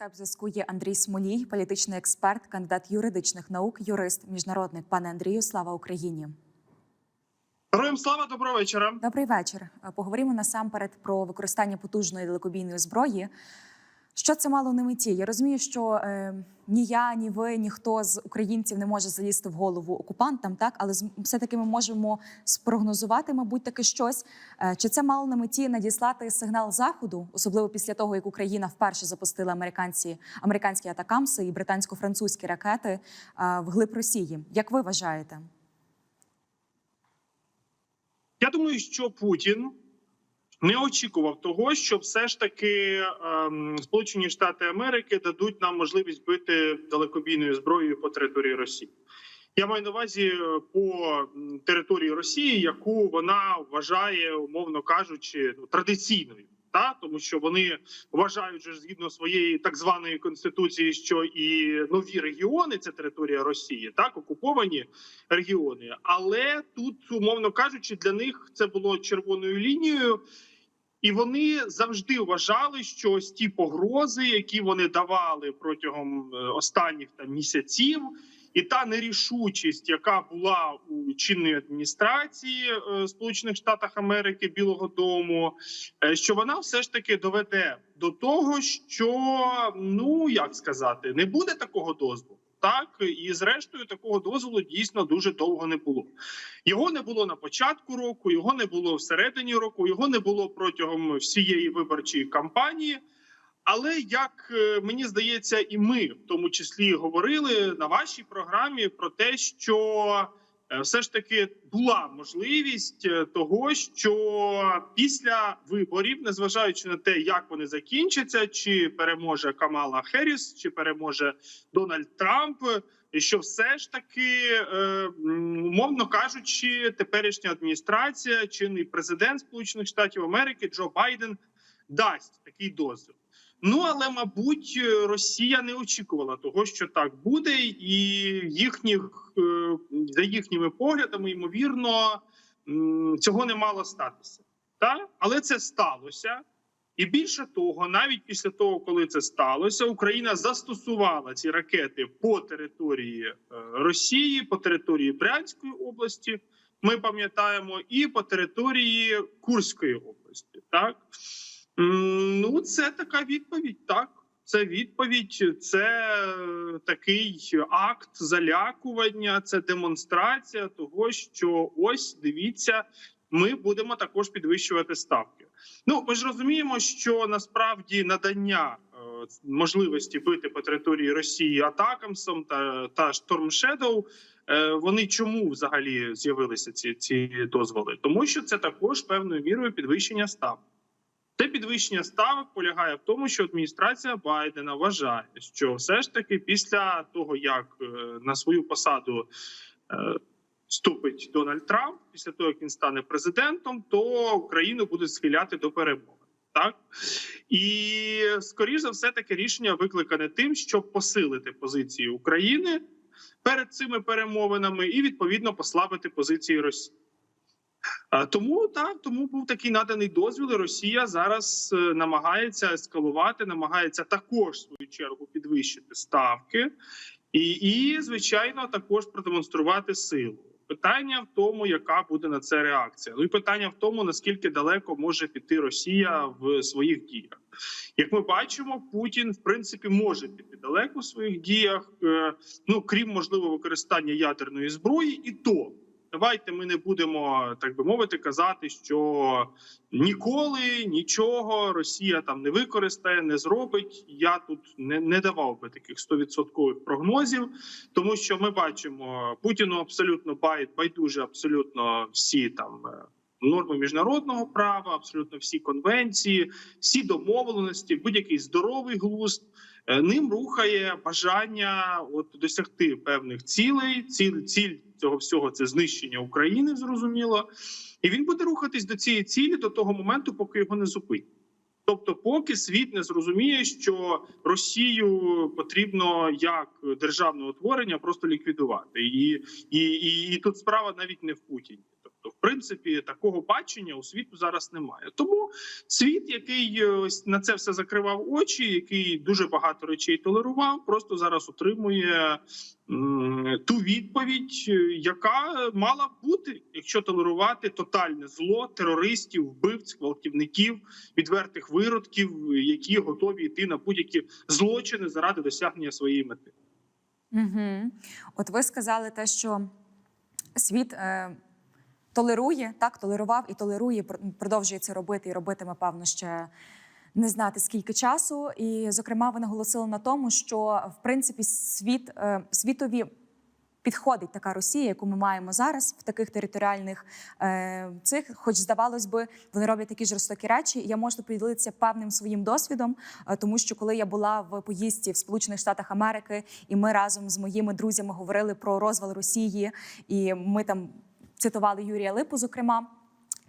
скайп-зв'язку є Андрій Смолій, політичний експерт, кандидат юридичних наук, юрист, міжнародник. Пане Андрію, слава Україні. Героям слава доброго вечора. Добрий вечір. Поговоримо насамперед про використання потужної далекобійної зброї. Що це мало на меті? Я розумію, що е, ні я, ні ви, ніхто з українців не може залізти в голову окупантам, так але з- все-таки ми можемо спрогнозувати, мабуть, таке щось. Е, чи це мало на меті надіслати сигнал заходу, особливо після того, як Україна вперше запустила американці американські атакамси і британсько-французькі ракети е, вглиб Росії? Як ви вважаєте? Я думаю, що Путін не очікував того, що все ж таки ем, Сполучені Штати Америки дадуть нам можливість бити далекобійною зброєю по території Росії. Я маю на увазі е, по території Росії, яку вона вважає, умовно кажучи, ну, традиційною. Та тому, що вони вважають, що згідно своєї так званої конституції, що і нові регіони це територія Росії, так окуповані регіони. Але тут, умовно кажучи, для них це було червоною лінією, і вони завжди вважали, що ось ті погрози, які вони давали протягом е, останніх там місяців, і та нерішучість, яка була у чинної адміністрації е, Сполучених Штатів Америки Білого Дому, е, що вона все ж таки доведе до того, що ну як сказати, не буде такого дозволу. Так і зрештою такого дозволу дійсно дуже довго не було. Його не було на початку року, його не було всередині року, його не було протягом всієї виборчої кампанії. Але як е, мені здається, і ми в тому числі говорили на вашій програмі про те, що все ж таки була можливість е, того, що після виборів, незважаючи на те, як вони закінчаться, чи переможе Камала Херіс, чи переможе Дональд Трамп, що все ж таки, е, умовно кажучи, теперішня адміністрація, чинний президент Сполучених Штатів Америки Джо Байден дасть такий дозвіл. Ну але мабуть, е, Росія не очікувала того, що так буде, і їхніх е, за їхніми поглядами, ймовірно, цього не мало статися. Та? Але це сталося. І більше того, навіть після того, коли це сталося, Україна застосувала ці ракети по території е, Росії, по території Брянської області. Ми пам'ятаємо, і по території Курської області. Так ну це така відповідь. Так, це відповідь, це е, такий акт залякування, це демонстрація того, що ось дивіться, ми будемо також підвищувати ставки. Ну, ми ж розуміємо, що насправді надання е, можливості бити по території Росії атакамсом та та е, вони чому взагалі з'явилися ці, ці дозволи? Тому що це також певною мірою підвищення ставок. Це підвищення ставок полягає в тому, що адміністрація Байдена вважає, що все ж таки після того, як е, на свою посаду е, вступить Дональд Трамп, після того як він стане президентом, то Україну будуть схиляти до перемоги. Так і скоріш за все таке рішення викликане тим, щоб посилити позиції України перед цими перемовинами і відповідно послабити позиції Росії. Тому так, тому був такий наданий дозвіл. і Росія зараз е, намагається ескалувати, намагається також в свою чергу підвищити ставки, і, і звичайно, також продемонструвати силу. Питання в тому, яка буде на це реакція. Ну і питання в тому, наскільки далеко може піти Росія в своїх діях. Як ми бачимо, Путін в принципі може піти далеко в своїх діях, е, ну крім можливо використання ядерної зброї, і то давайте ми не будемо так би мовити казати, що ніколи нічого Росія там не використає, не зробить. Я тут не, не давав би таких стовідсоткових прогнозів, тому що ми бачимо Путіну абсолютно бай, байдуже абсолютно всі там. е, Норми міжнародного права, абсолютно всі конвенції, всі домовленості, будь-який здоровий глузд ним рухає бажання от досягти певних цілей. Ціль, ціль цього всього це знищення України, зрозуміло, і він буде рухатись до цієї цілі до того моменту, поки його не зупинять. Тобто, поки світ не зрозуміє, що Росію потрібно як державне утворення просто ліквідувати, і, і, і, і тут справа навіть не в Путіні. Тобто То, в принципі, такого бачення у світу зараз немає. Тому світ, який е, на це все закривав очі, який дуже багато речей толерував, просто зараз отримує ту відповідь, е, яка мала б бути, якщо толерувати тотальне зло терористів, вбивць, гвалтівників, відвертих виродків, які готові йти на будь-які злочини заради досягнення своєї мети. Угу. От ви сказали те, що світ е, толерує, так, толерував і толерує, пр- продовжує це робити і робитиме, певно, ще не знати скільки часу. І, зокрема, ви наголосили на тому, що в принципі світ е, світові. Підходить така Росія, яку ми маємо зараз в таких територіальних е, цих, хоч здавалось би, вони роблять такі жорстокі речі. Я можу поділитися певним своїм досвідом, е, тому що коли я була в поїздці в Сполучених Штатах Америки, і ми разом з моїми друзями говорили про розвал Росії, і ми там цитували Юрія Липу, зокрема.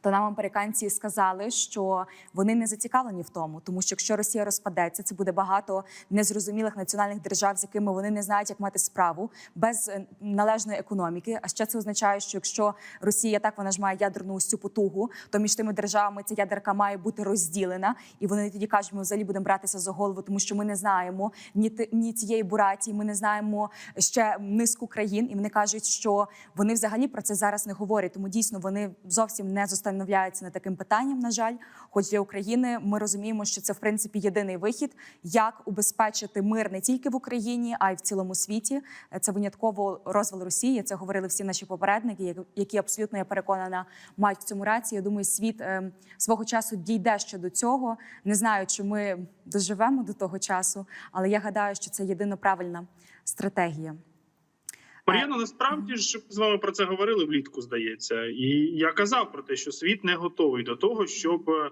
То нам американці сказали, що вони не зацікавлені в тому, тому що якщо Росія розпадеться, це буде багато незрозумілих національних держав, з якими вони не знають, як мати справу без е, належної економіки. А ще це означає, що якщо Росія так вона ж має ядерну цю потугу, то між тими державами ця ядерка має бути розділена, і вони тоді кажуть, ми взагалі будемо братися за голову, тому що ми не знаємо ні ні цієї буратії, ми не знаємо ще низку країн, і вони кажуть, що вони взагалі про це зараз не говорять. Тому дійсно вони зовсім не зостановляються над таким питанням. На жаль, хоч для України ми розуміємо, що це в принципі єдиний вихід, як убезпечити мир не тільки в Україні, а й в цілому світі. Це винятково розвал Росії. Це говорили всі наші попередники, які абсолютно я переконана мають в цьому рацію. Я думаю, світ е, свого часу дійде ще до цього. Не знаю, чи ми доживемо до того часу, але я гадаю, що це єдино правильна стратегія. Мар'яна, насправді ж з вами про це говорили влітку, здається, і я казав про те, що світ не готовий до того, щоб е,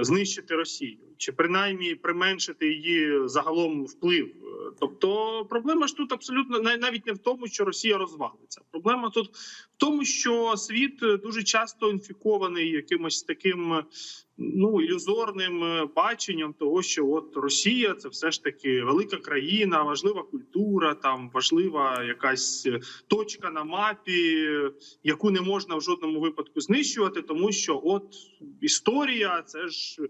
знищити Росію, чи принаймні применшити її загалом вплив. Е, Тобто, проблема ж тут абсолютно на- навіть не в тому, що Росія розвалиться. Проблема тут в тому, що світ е, дуже часто інфікований якимось таким е, ну ілюзорним е, баченням того, що от Росія це все ж таки велика країна, важлива культура, там важлива якась е, точка на мапі, е, яку не можна в жодному випадку знищувати, тому що от історія це ж.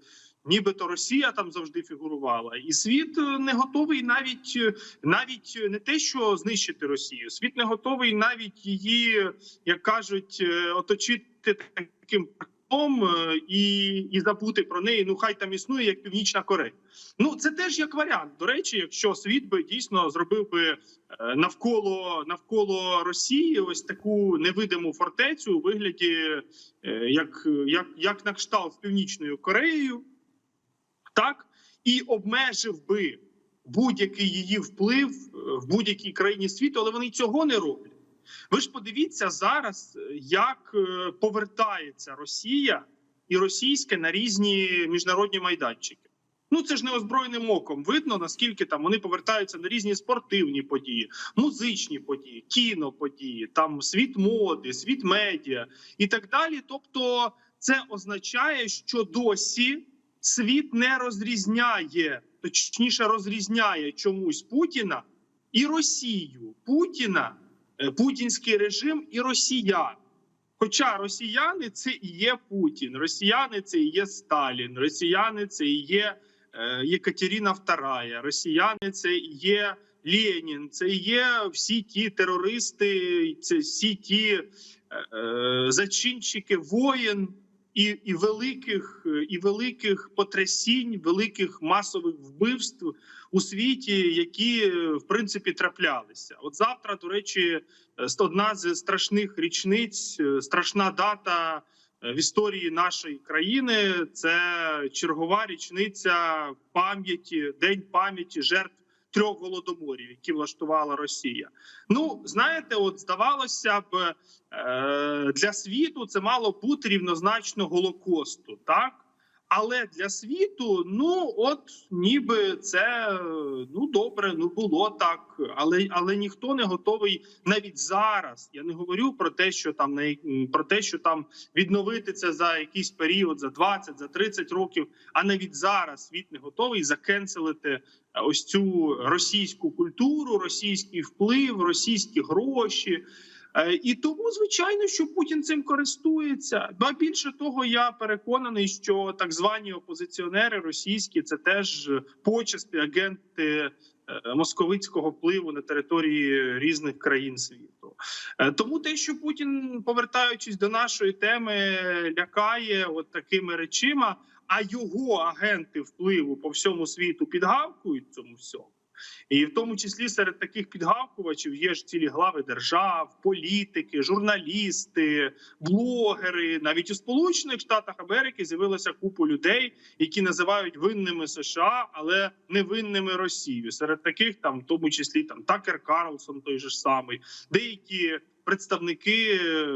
Нібито Росія там завжди фігурувала, і світ е, не готовий навіть е, навіть не те, що знищити Росію. Світ не готовий навіть її, як кажуть, е, оточити таким картом е, і, і забути про неї. Ну хай там існує як Північна Корея. Ну це теж як варіант. До речі, якщо світ би дійсно зробив би е, навколо навколо Росії ось таку невидиму фортецю у вигляді е, як, як, як на кшталт з Північною Кореєю, так і обмежив би будь-який її вплив в будь-якій країні світу, але вони цього не роблять. Ви ж подивіться зараз, е, як е, повертається Росія і російське на різні міжнародні майданчики. Ну це ж неозброєним оком видно, наскільки там вони повертаються на різні спортивні події, музичні події, кіноподії, там світ моди, світ медіа і так далі. Тобто, це означає, що досі світ не розрізняє, точніше розрізняє чомусь Путіна і Росію, Путіна, путінський режим і росіян. Хоча росіяни це і є Путін, росіяни це і є Сталін, росіяни це і є Єкатеріна Єкатерина II, росіяни це і є Ленін, це і є всі ті терористи, це всі ті е, е, зачинщики воєн і, і великих і великих потрясінь, великих масових вбивств у світі, які е, в принципі траплялися. От завтра, до речі, е, одна з страшних річниць, е, страшна дата в історії нашої країни. Це чергова річниця пам'яті, день пам'яті жертв трьох голодоморів, які влаштувала Росія. Ну знаєте, от здавалося б, е, для світу це мало бути рівнозначно голокосту, так. Але для світу, ну от ніби це ну добре, ну було так, але але ніхто не готовий навіть зараз. Я не говорю про те, що там не про те, що там відновити це за якийсь період, за 20, за 30 років. А навіть зараз світ не готовий закенселити ось цю російську культуру, російський вплив, російські гроші. Е, І тому, звичайно, що Путін цим користується. Ба більше того, я переконаний, що так звані опозиціонери російські це теж почесті агенти е, московицького впливу на території різних країн світу. Е, Тому те, що Путін, повертаючись до нашої теми, лякає от такими речима, а його агенти впливу по всьому світу підгавкують цьому всьому. І в тому числі серед таких підгавкувачів є ж цілі глави держав, політики, журналісти, блогери. Навіть у Сполучених Штатах Америки з'явилося купу людей, які називають винними США, але не винними Росію. Серед таких там, в тому числі там Такер Карлсон, той же ж самий, деякі представники е,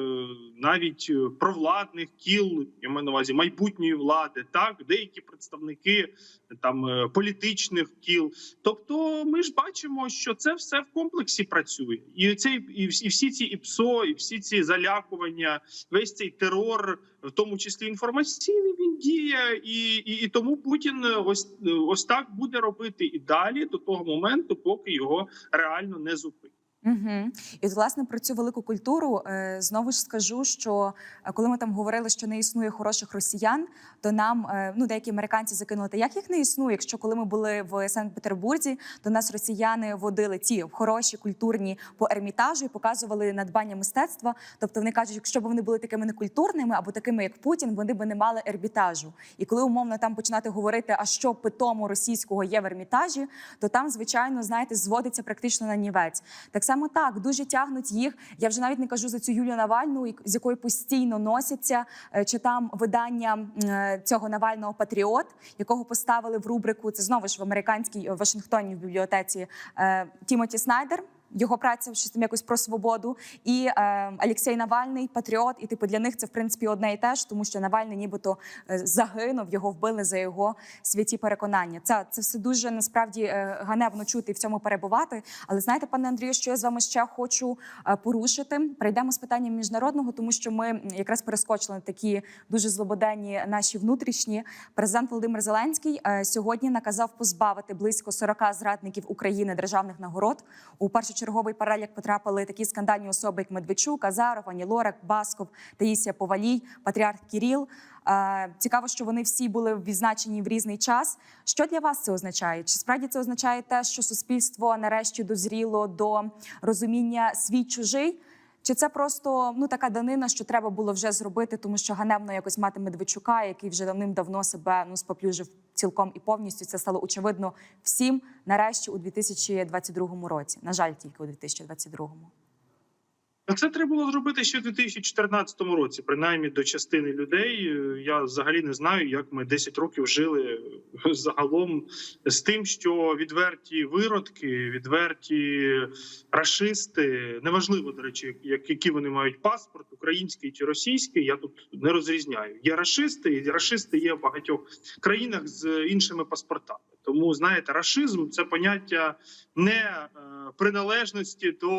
навіть е, провладних кіл, я маю на увазі майбутньої влади, так деякі представники там е, політичних кіл. Тобто, ми ж бачимо, що це все в комплексі працює, і всі, і всі ці ІПСО, і всі ці залякування, весь цей терор, в тому числі інформаційний, він діє, і, і, і тому Путін ось ось так буде робити і далі до того моменту, поки його реально не зупинять. Угу. І от, власне про цю велику культуру е, знову ж скажу, що е, коли ми там говорили, що не існує хороших росіян, то нам е, ну деякі американці закинули, та як їх не існує, якщо коли ми були в Санкт-Петербурзі, то нас росіяни водили ті хороші культурні по ермітажу і показували надбання мистецтва. Тобто вони кажуть, якщо б вони були такими некультурними або такими, як Путін, вони б не мали ермітажу. І коли умовно там починати говорити, а що питому російського є в ермітажі, то там, звичайно, знаєте, зводиться практично на нівець. Так само так дуже тягнуть їх. Я вже навіть не кажу за цю Юлію Навальну, з якою постійно носяться. Е, Чи там видання е, цього Навального Патріот, якого поставили в рубрику. Це знову ж в американській Вашингтоні в бібліотеці е, Тімоті Снайдер. Його праця щось там якось про свободу, і е, Навальний патріот. І типу для них це в принципі одне і те ж, тому що Навальний, нібито е, загинув, його вбили за його святі переконання. Це це все дуже насправді е, ганебно чути і в цьому перебувати. Але знаєте, пане Андрію, що я з вами ще хочу е, порушити. Перейдемо з питанням міжнародного, тому що ми якраз перескочили на такі дуже злободенні наші внутрішні. Президент Володимир Зеленський сьогодні наказав позбавити близько 40 зрадників України державних нагород. У першочерговий перелік потрапили такі скандальні особи, як Медведчук, Азаров, Ані Лорак, Басков, Таїсія Повалій, Патріарх Кіріл. Е, Цікаво, що вони всі були відзначені в різний час. Що для вас це означає? Чи справді це означає те, що суспільство нарешті дозріло до розуміння свій чужий? Чи це просто ну така данина, що треба було вже зробити, тому що ганебно якось мати Медведчука, який вже давним-давно себе ну споплюжив цілком і повністю. Це стало очевидно всім нарешті у 2022 році. На жаль, тільки у 2022. А Це треба було зробити ще в 2014 році, принаймні до частини людей. Я взагалі не знаю, як ми 10 років жили загалом з тим, що відверті виродки, відверті рашисти, неважливо до речі, як які вони мають паспорт, український чи російський. Я тут не розрізняю. Є рашисти, і рашисти є в багатьох країнах з іншими паспортами. Тому знаєте, рашизм це поняття не е, приналежності до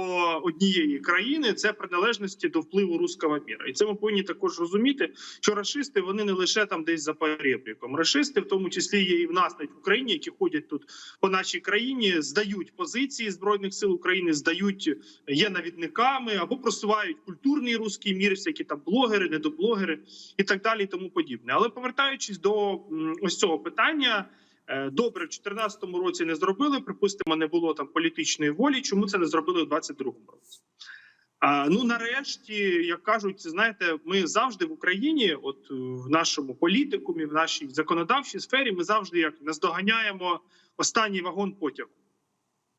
однієї країни, це приналежності до впливу руского міра. І це ми повинні також розуміти, що рашисти вони не лише там десь за перебріком. Рашисти, в тому числі, є і в нас навіть в Україні, які ходять тут по нашій країні, здають позиції збройних сил України, здають є навідниками або просувають культурний руський мір, всякі там блогери, недоблогери і так далі, і тому подібне. Але повертаючись до ось цього питання. Е, Добре, в 2014 році не зробили. Припустимо, не було там політичної волі. Чому це не зробили у 2022 році? А, ну нарешті, як кажуть, знаєте, ми завжди в Україні, от е, в нашому політикумі, в нашій законодавчій сфері, ми завжди як наздоганяємо останній вагон потягу.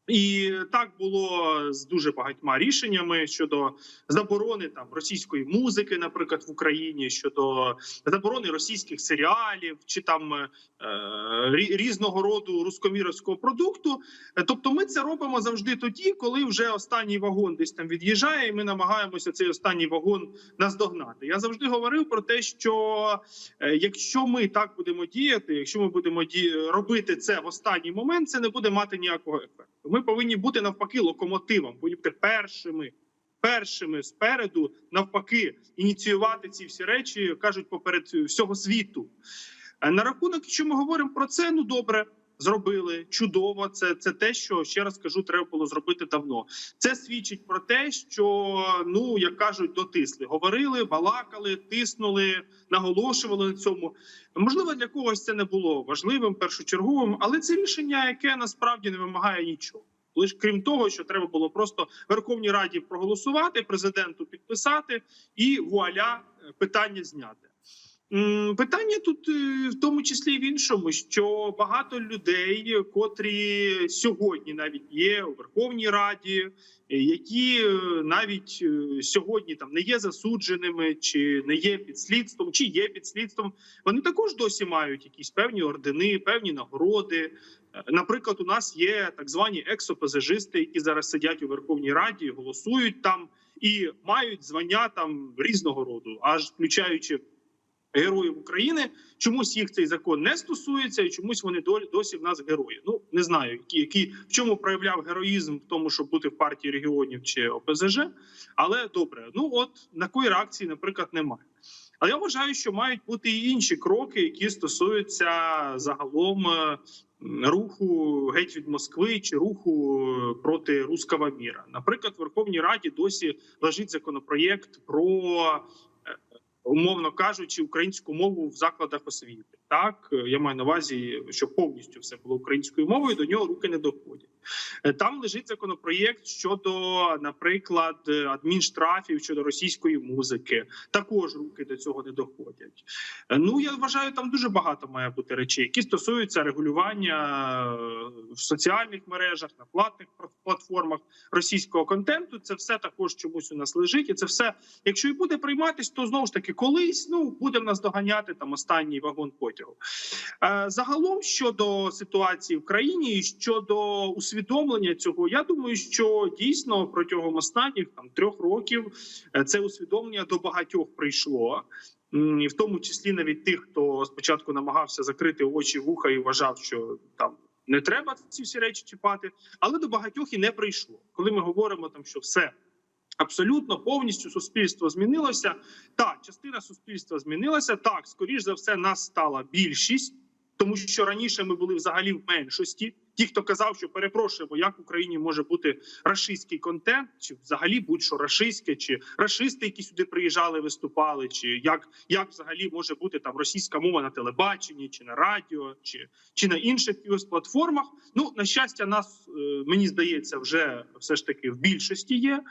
І так було з дуже багатьма рішеннями щодо заборони там російської музики, наприклад, в Україні, щодо заборони російських серіалів чи там е, різного роду рускоміровського продукту. Тобто, ми це робимо завжди тоді, коли вже останній вагон десь там від'їжджає, і ми намагаємося цей останній вагон наздогнати. Я завжди говорив про те, що е, якщо ми так будемо діяти, якщо ми будемо ді... робити це в останній момент, це не буде мати ніякого ефекту. Ми повинні бути навпаки локомотивом, першими. Першими спереду навпаки ініціювати ці всі речі кажуть поперед всього світу. Е, На рахунок, якщо ми говоримо про це, ну добре. зробили чудово. Це, це те, що ще раз кажу, треба було зробити давно. Це свідчить про те, що ну як кажуть, дотисли. Говорили, балакали, тиснули, наголошували на цьому. Можливо, для когось це не було важливим, першочерговим, але це рішення, яке насправді не вимагає нічого. Лише крім того, що треба було просто Верховній Раді проголосувати, президенту підписати і вуаля питання зняти. Питання тут е, в тому числі в іншому, що багато людей, котрі сьогодні навіть є у Верховній Раді, е, які е, навіть е, сьогодні там не є засудженими, чи не є під слідством, чи є під слідством, вони також досі мають якісь певні ордени, певні нагороди. Наприклад, у нас є так звані ексопазажисти, які зараз сидять у Верховній Раді, голосують там і мають звання там різного роду, аж включаючи героїв України. Чомусь їх цей закон не стосується, і чомусь вони досі в нас герої. Ну не знаю, які, які в чому проявляв героїзм в тому, щоб бути в партії регіонів чи ОПЗЖ. Але добре, ну от такої реакції, наприклад, немає. Але я вважаю, що мають бути і інші кроки, які стосуються загалом е, руху геть від Москви чи руху е, проти руского міра. Наприклад, в Верховній Раді досі лежить законопроєкт про е, умовно кажучи, українську мову в закладах освіти. Так Е, я маю на увазі, що повністю все було українською мовою. До нього руки не доходять. Е, Там лежить законопроєкт щодо, наприклад, е, адмінштрафів щодо російської музики. Також руки до цього не доходять. Ну я вважаю, там дуже багато має бути речей, які стосуються регулювання в соціальних мережах, на платних платформах російського контенту. Це все також чомусь у нас лежить, і це все, якщо і буде прийматись, то знову ж таки колись ну буде в нас доганяти там останній вагон потягу. Е, Загалом щодо ситуації в країні і щодо усвідомлення цього, я думаю, що дійсно протягом останніх там трьох років е, це усвідомлення до багатьох прийшло. В тому числі навіть тих, хто спочатку намагався закрити очі вуха і вважав, що там не треба ці всі речі чіпати, але до багатьох і не прийшло. Коли ми говоримо там, що все абсолютно повністю суспільство змінилося. Так, частина суспільства змінилася. Так, скоріш за все, нас стала більшість, тому що раніше ми були взагалі в меншості. Ті, хто казав, що перепрошуємо, як в Україні може бути рашистський контент, чи взагалі будь-що рашистське, чи рашисти, які сюди приїжджали, виступали, чи як, як взагалі може бути там російська мова на телебаченні, чи на радіо, чи, чи на інших платформах. Ну на щастя, нас е, мені здається, вже все ж таки в більшості є.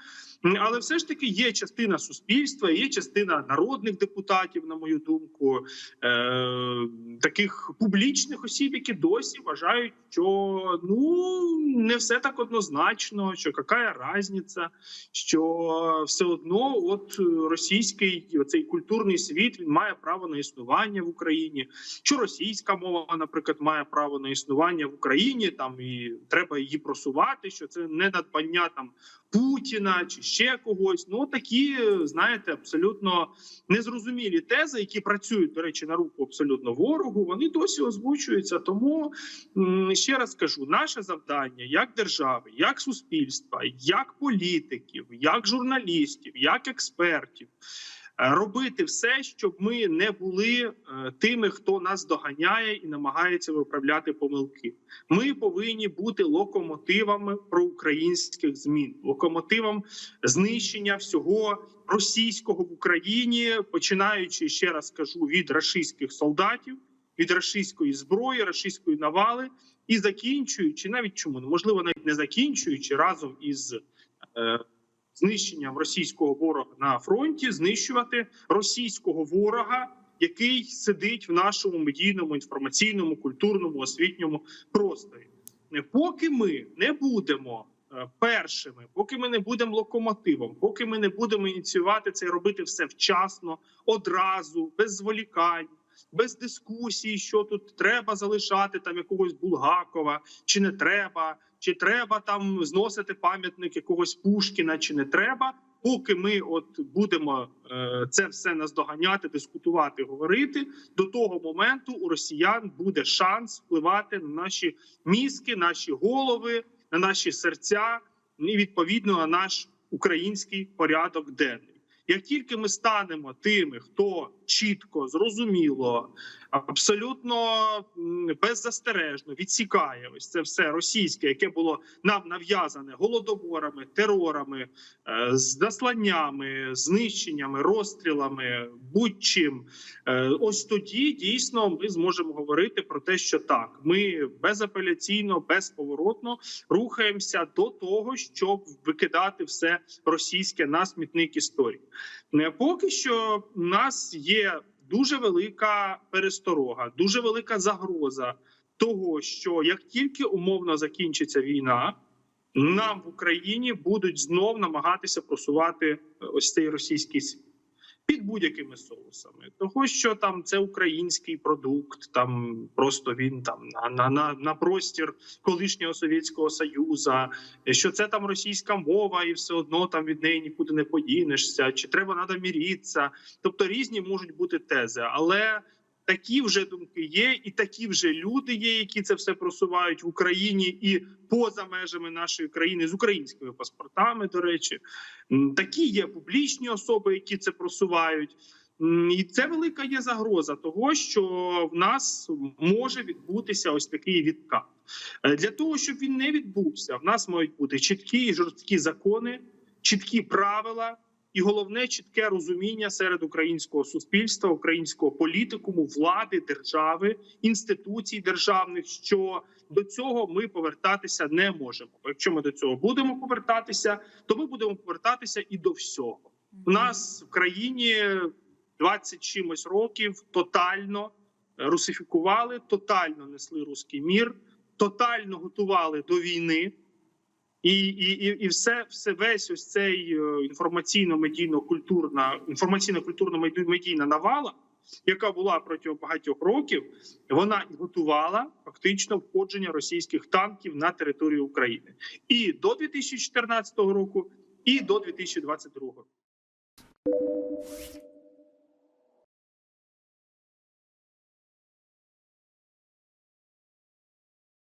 Але все ж таки є частина суспільства, є частина народних депутатів, на мою думку, е- таких публічних осіб, які досі вважають, що ну не все так однозначно, що яка різниця, що все одно, от е, російський оцей культурний світ він має право на існування в Україні. Що російська мова, наприклад, має право на існування в Україні, там і треба її просувати, що це не надбання там Путіна чи ще когось. Ну такі, знаєте, абсолютно незрозумілі тези, які працюють до речі на руку абсолютно ворогу. Вони досі озвучуються. Тому ще раз кажу, наше завдання як держави, як суспільства, як політиків, як журналістів, як експертів. Е, Робити все, щоб ми не були е, тими, хто нас доганяє і намагається виправляти помилки. Ми повинні бути локомотивами проукраїнських змін, локомотивом знищення всього російського в Україні, починаючи ще раз кажу від рашистських солдатів, від рашистської зброї, рашистської навали, і закінчуючи навіть чому можливо, навіть не закінчуючи разом із е, знищенням російського ворога на фронті, знищувати російського ворога. Який сидить в нашому медійному, інформаційному, культурному, освітньому просторі, поки ми не будемо е, першими, поки ми не будемо локомотивом, поки ми не будемо ініціювати це і робити все вчасно, одразу, без зволікань, без дискусії, що тут треба залишати там якогось Булгакова, чи не треба, чи треба там зносити пам'ятник якогось Пушкіна, чи не треба. Поки ми от будемо е, це все наздоганяти, дискутувати, говорити до того моменту у росіян буде шанс впливати на наші мізки, наші голови, на наші серця і відповідно на наш український порядок денний. Як тільки ми станемо тими, хто чітко, зрозуміло, абсолютно беззастережно відсікає ось це все російське, яке було нам нав'язане голодоморами, терорами, е, з засланнями, знищеннями, розстрілами, будь-чим. Е, Ось тоді дійсно ми зможемо говорити про те, що так, ми безапеляційно, безповоротно рухаємося до того, щоб викидати все російське на смітник історії. Не поки що в нас є дуже велика пересторога, дуже велика загроза того, що як тільки умовно закінчиться війна, нам в Україні будуть знов намагатися просувати е, ось цей російський світ. Під будь-якими соусами, того що там це український продукт, там просто він там на, на, на, на простір колишнього совєтського союзу, що це там російська мова, і все одно там від неї нікуди не подінешся, чи треба надо міритися. Тобто різні можуть бути тези, але такі вже думки є, і такі вже люди є, які це все просувають в Україні і поза межами нашої країни з українськими паспортами. До речі, такі є публічні особи, які це просувають. І це велика є загроза того, що в нас може відбутися ось такий відкат. Е, Для того щоб він не відбувся, в нас мають бути чіткі і жорсткі закони, чіткі правила, і головне чітке розуміння серед українського суспільства, українського політикуму, влади, держави, інституцій державних, що до цього ми повертатися не можемо. Якщо ми до цього будемо повертатися, то ми будемо повертатися і до всього. У нас в країні 20 чимось років тотально русифікували, тотально несли руський мір, тотально готували до війни. І, і, і, все, все весь ось цей е, інформаційно-медійно-культурна інформаційно-культурно-медійна навала, яка була протягом багатьох років, вона готувала фактично входження російських танків на територію України і до 2014 року, і до 2022 року.